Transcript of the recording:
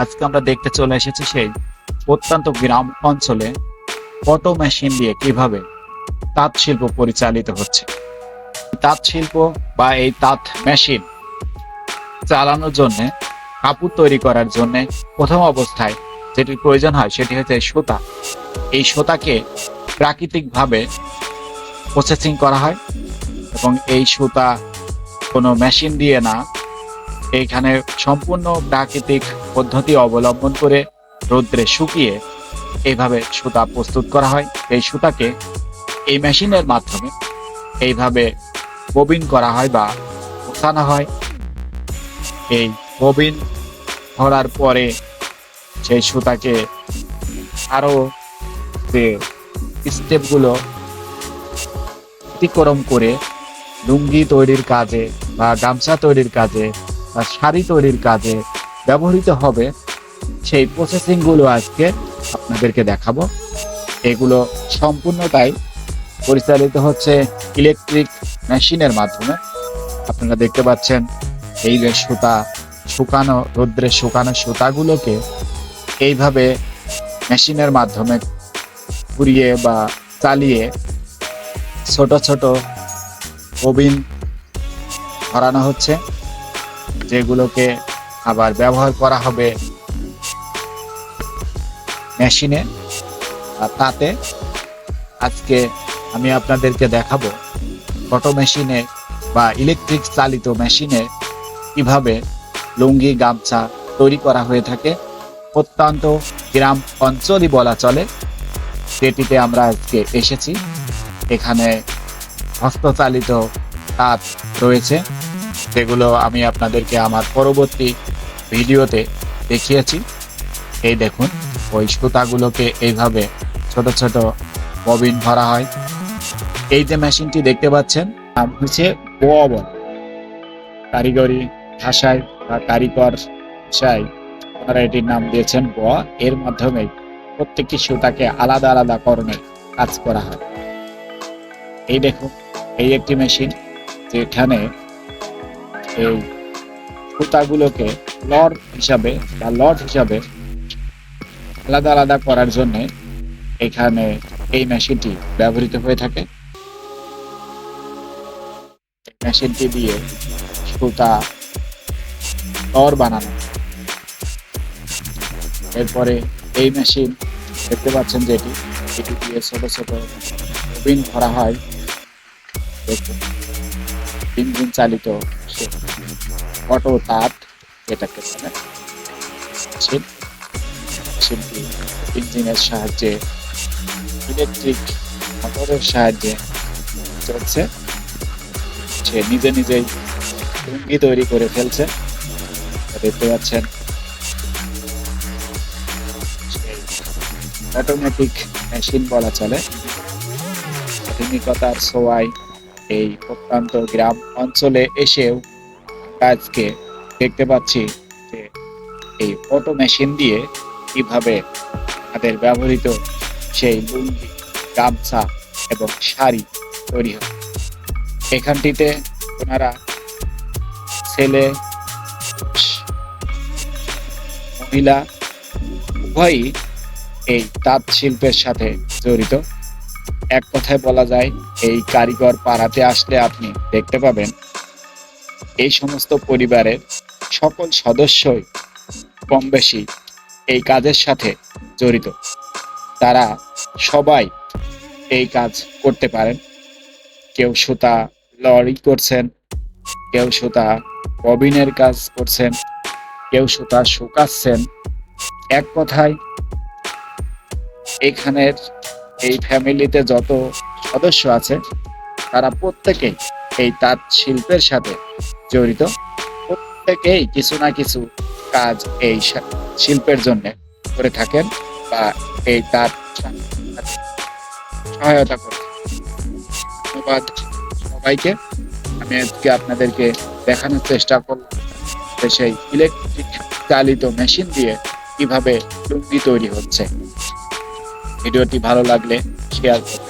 আজকে আমরা দেখতে চলে এসেছি সেই অত্যন্ত গ্রাম অঞ্চলে অটো মেশিন দিয়ে কীভাবে তাঁত শিল্প পরিচালিত হচ্ছে। তাঁত শিল্প বা এই তাঁত মেশিন চালানোর জন্য, কাপড় তৈরি করার জন্য প্রথম অবস্থায় যেটি প্রয়োজন হয় সেটি হচ্ছে সুতা। এই সুতাকে প্রাকৃতিকভাবে প্রসেসিং করা হয় এবং এই সুতা কোনো মেশিন দিয়ে না, এইখানে সম্পূর্ণ প্রাকৃতিক পদ্ধতি অবলম্বন করে রৌদ্রে শুকিয়ে এইভাবে সুতা প্রস্তুত করা হয়। এই সুতাকে এই মেশিনের মাধ্যমে এইভাবে ববিন করা হয় বা পোষানো হয়। এই ববিন ধরার পরে সেই সুতাকে আরও যে স্টেপগুলো অতিক্রম করে লুঙ্গি তৈরির কাজে বা গামছা তৈরির কাজে বা শাড়ি তৈরির কাজে ব্যবহৃত হবে, সেই প্রসেসিংগুলো আজকে আপনাদেরকে দেখাবো। এগুলো সম্পূর্ণটাই পরিচালিত হচ্ছে ইলেকট্রিক মেশিনের মাধ্যমে। আপনারা দেখতে পাচ্ছেন, এই যে সুতা শুকানো, রোদ্রে শুকানো সুতাগুলোকে এইভাবে মেশিনের মাধ্যমে ঘুরিয়ে বা চালিয়ে ছোট ছোট ববিন ধরানো হচ্ছে, যেগুলোকে আবার ব্যবহার করা হবে মেশিনে। আর তাতে আজকে আমি আপনাদেরকে দেখাবো ফটো মেশিনে বা ইলেকট্রিক চালিত মেশিনে কীভাবে লুঙ্গি, গামছা তৈরি করা হয়ে থাকে। অত্যন্ত গ্রাম অঞ্চলই বলা চলে, যেটিতে আমরা আজকে এসেছি। এখানে হস্তচালিত তাঁত রয়েছে, যেগুলো আমি আপনাদেরকে আমার পরবর্তী ভিডিওতে দেখিয়েছি। এই দেখুন, ওই সুতাগুলোকে এইভাবে ছোট ছোট ববিন ভরা হয়। এই যে মেশিনটি দেখতে পাচ্ছেন, নাম হচ্ছে বোয়াবন কারিগরি ভাষায় বা কারিগর ভাষায় ওনারা এটির নাম দিয়েছেন ব এর মাধ্যমে প্রত্যেকটি সুতাকে আলাদা আলাদা করণের কাজ করা হয়। এই দেখুন, এই একটি মেশিন, যেখানে এই সুতাগুলোকে লড হিসাবে বা লড হিসাবে আলাদা আলাদা করার জন্য এখানে এই মেশিনটি ব্যবহৃত হয়ে থাকে। মেশিনটি দিয়ে সুতা লর বানানো। এরপরে এই মেশিন দেখতে পাচ্ছেন যেটি এটি দিয়ে ছোট ছোট বিন ভরা হয়। দেখুন ইঞ্জিন চালিত অটো তাঁত যেটাকে বলে মেশিনটি ইঞ্জিনের সাহায্যে, ইলেকট্রিক মোটরের সাহায্যে চলছে। সে নিজে নিজেই তৈরি করে ফেলছে। দেখতে পাচ্ছেন। অটোমেটিক মেশিন বলা চলে। আধুনিকতার ছোঁয়ায় এই প্রত্যন্ত গ্রাম অঞ্চলে এসেও আজকে দেখতে পাচ্ছি যে এই অটো মেশিন দিয়ে কীভাবে তাদের ব্যবহৃত সেই লুঙ্গি, গামছা এবং শাড়ি তৈরি হয়। এখানটিতে ওনারা ছেলে মহিলা উভয়ই এই তাঁত শিল্পের সাথে জড়িত। এক কথায় বলা যায়, এই কারিগর পাড়াতে আসলে আপনি দেখতে পাবেন এই সমস্ত পরিবারের সকল সদস্যই কম বেশি এই কাজের সাথে জড়িত। তারা সবাই এই কাজ করতে পারেন। কেউ সুতা লরি করছেন, কেউ সুতা ববিনের কাজ করছেন, কেউ সুতা শুকাচ্ছেন। এক কথায়, এখানের এই ফ্যামিলিতে যত সদস্য আছে, তারা প্রত্যেকেই এই তাঁত শিল্পের সাথে জড়িত। প্রত্যেকেই কিছু না কিছু কাজ এই শিল্পের জন্য করে থাকেন বা এই তাঁত সহায়তা করে ধন্যবাদ সবাইকে। আমি আজকে আপনাদেরকে দেখানোর চেষ্টা করলাম সেই ইলেকট্রিক চালিত মেশিন দিয়ে কীভাবে লুঙ্গি তৈরি হচ্ছে। ভিডিওটি ভালো লাগলে শেয়ার করুন।